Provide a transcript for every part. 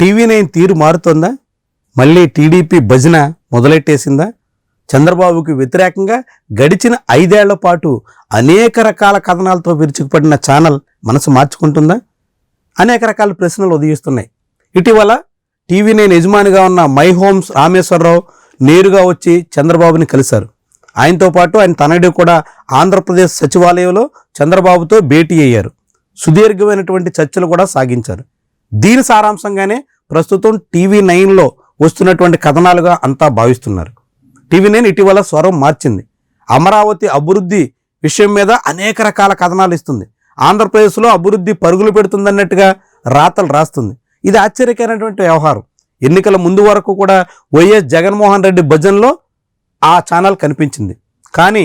TV nine తీరు మారుతోందా? మళ్ళీ TDP భజన మొదలెట్టేసిందా? చంద్రబాబుకి వ్యతిరేకంగా గడిచిన ఐదేళ్ళ పాటు అనేక రకాల కథనాలతో విరుచుకుపడిన ఛానల్ మనసు మార్చుకుంటుందా? అనేక రకాల ప్రశ్నలు ఉదయిస్తున్నాయి. ఇటీవల టీవీ నైన్ యజమానిగా ఉన్న మై హోమ్స్ రామేశ్వరరావు నేరుగా వచ్చి చంద్రబాబుని కలిశారు. ఆయనతో పాటు ఆయన తనయుడు కూడా ఆంధ్రప్రదేశ్ సచివాలయంలో చంద్రబాబుతో భేటీ అయ్యారు. సుదీర్ఘమైనటువంటి చర్చలు కూడా సాగించారు. దీని సారాంశంగానే ప్రస్తుతం టీవీ నైన్లో వస్తున్నటువంటి కథనాలుగా అంతా భావిస్తున్నారు. టీవీ నైన్ ఇటీవల స్వరం మార్చింది. అమరావతి అభివృద్ధి విషయం మీద అనేక రకాల కథనాలు ఇస్తుంది. ఆంధ్రప్రదేశ్లో అభివృద్ధి పరుగులు పెడుతుందన్నట్టుగా రాతలు రాస్తుంది. ఇది ఆశ్చర్యకరమైనటువంటి వ్యవహారం. ఎన్నికల ముందు వరకు కూడా వైఎస్ జగన్మోహన్ రెడ్డి భజన్లో ఆ ఛానల్ కనిపించింది. కానీ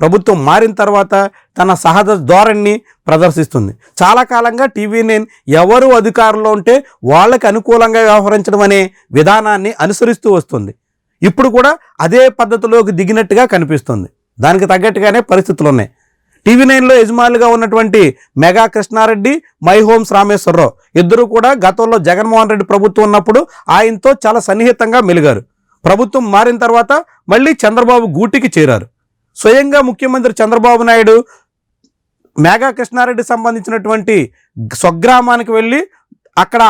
ప్రభుత్వం మారిన తర్వాత తన సహజ ధోరణిని ప్రదర్శిస్తుంది. చాలా కాలంగా టీవీ నైన్ ఎవరు అధికారంలో ఉంటే వాళ్ళకి అనుకూలంగా వ్యవహరించడం అనే విధానాన్ని అనుసరిస్తూ వస్తుంది. ఇప్పుడు కూడా అదే పద్ధతిలోకి దిగినట్టుగా కనిపిస్తుంది. దానికి తగ్గట్టుగానే పరిస్థితులు ఉన్నాయి. టీవీ నైన్లో యజమానులుగా ఉన్నటువంటి మెగా కృష్ణారెడ్డి మై హోమ్స్ రామేశ్వరరావు ఇద్దరు కూడా గతంలో జగన్మోహన్ రెడ్డి ప్రభుత్వం ఉన్నప్పుడు ఆయనతో చాలా సన్నిహితంగా మెలిగారు. ప్రభుత్వం మారిన తర్వాత మళ్ళీ చంద్రబాబు గూటికి చేరారు. స్వయంగా ముఖ్యమంత్రి చంద్రబాబు నాయుడు మేఘా కృష్ణారెడ్డి సంబంధించినటువంటి స్వగ్రామానికి వెళ్ళి అక్కడ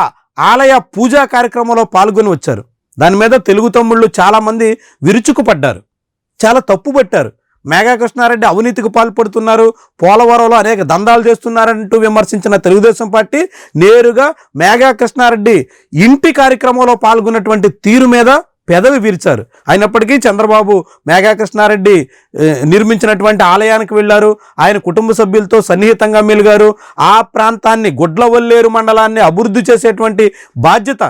ఆలయ పూజా కార్యక్రమంలో పాల్గొని వచ్చారు. దాని మీద తెలుగు తమ్ముళ్ళు చాలామంది విరుచుకుపడ్డారు. చాలా తప్పు పట్టారు. మేఘా కృష్ణారెడ్డి అవినీతికి పాల్పడుతున్నారు. పోలవరంలో అనేక దందాలు చేస్తున్నారంటూ విమర్శించిన తెలుగుదేశం పార్టీ నేరుగా మేఘా కృష్ణారెడ్డి ఇంటి కార్యక్రమంలో పాల్గొన్నటువంటి తీరు మీద పెదవి విరిచారు. అయినప్పటికీ చంద్రబాబు మేఘా కృష్ణారెడ్డి నిర్మించినటువంటి ఆలయానికి వెళ్ళారు. ఆయన కుటుంబ సభ్యులతో సన్నిహితంగా మెలిగారు. ఆ ప్రాంతాన్ని గుడ్లవల్లేరు మండలాన్ని అభివృద్ధి చేసేటువంటి బాధ్యత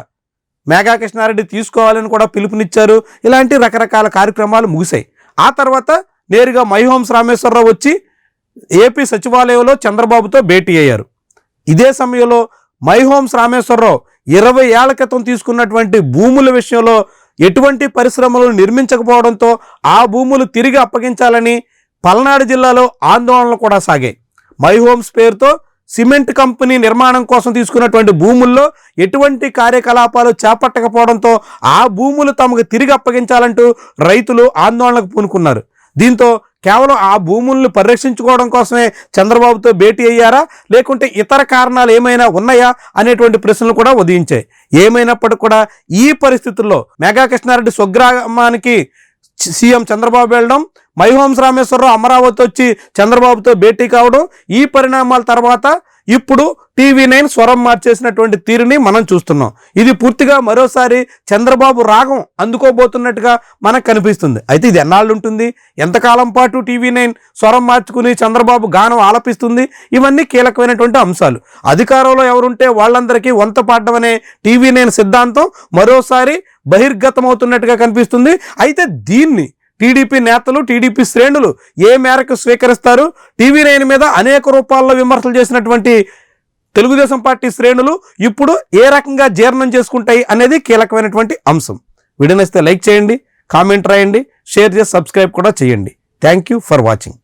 మేఘా కృష్ణారెడ్డి తీసుకోవాలని కూడా పిలుపునిచ్చారు. ఇలాంటి రకరకాల కార్యక్రమాలు ముగిశాయి. ఆ తర్వాత నేరుగా మై రామేశ్వరరావు వచ్చి ఏపీ సచివాలయంలో చంద్రబాబుతో భేటీ అయ్యారు. ఇదే సమయంలో మైహోమ్స్ రామేశ్వరరావు ఇరవై ఏళ్ళ క్రితం తీసుకున్నటువంటి భూముల విషయంలో ఎటువంటి పరిశ్రమలు నిర్మించకపోవడంతో ఆ భూములు తిరిగి అప్పగించాలని పల్నాడు జిల్లాలో ఆందోళనలు కూడా సాగాయి. మై హోమ్స్ పేరుతో సిమెంట్ కంపెనీ నిర్మాణం కోసం తీసుకున్నటువంటి భూముల్లో ఎటువంటి కార్యకలాపాలు చేపట్టకపోవడంతో ఆ భూములు తమకు తిరిగి అప్పగించాలంటూ రైతులు ఆందోళనకు పూనుకున్నారు. దీంతో కేవలం ఆ భూముల్ని పరిరక్షించుకోవడం కోసమే చంద్రబాబుతో భేటీ అయ్యారా? లేకుంటే ఇతర కారణాలు ఏమైనా ఉన్నాయా? అనేటువంటి ప్రశ్నలు కూడా ఉదయించాయి. ఏమైనప్పటికీ కూడా ఈ పరిస్థితుల్లో మెగా కృష్ణారెడ్డి స్వగ్రామానికి సీఎం చంద్రబాబు వెళ్ళడం మైహోమ్స్ రామేశ్వరరావు అమరావతి వచ్చి చంద్రబాబుతో భేటీ కావడం ఈ పరిణామాల తర్వాత ఇప్పుడు టీవీ నైన్ స్వరం మార్చేసినటువంటి తీరుని మనం చూస్తున్నాం. ఇది పూర్తిగా మరోసారి చంద్రబాబు రాగం అందుకోబోతున్నట్టుగా మనకు కనిపిస్తుంది. అయితే ఇది ఎన్నాళ్ళు ఉంటుంది? ఎంతకాలం పాటు టీవీ నైన్ స్వరం మార్చుకుని చంద్రబాబు గానం ఆలపిస్తుంది? ఇవన్నీ కీలకమైనటువంటి అంశాలు. అధికారంలో ఎవరుంటే వాళ్ళందరికీ వంత పాడడం అనే టీవీ నైన్ సిద్ధాంతం మరోసారి బహిర్గతమవుతున్నట్టుగా కనిపిస్తుంది. అయితే దీన్ని టీడీపీ నేతలు టీడీపీ శ్రేణులు ఏ మేరకు స్వీకరిస్తారు? టీవీ నైన్ మీద అనేక రూపాల్లో విమర్శలు చేసినటువంటి తెలుగుదేశం పార్టీ శ్రేణులు ఇప్పుడు ఏ రకంగా జీర్ణం చేసుకుంటాయి అనేది కీలకమైనటువంటి అంశం. వీడియో లైక్ చేయండి కామెంట్ రాయండి షేర్ చేసి సబ్స్క్రైబ్ కూడా చేయండి. Thank you for watching.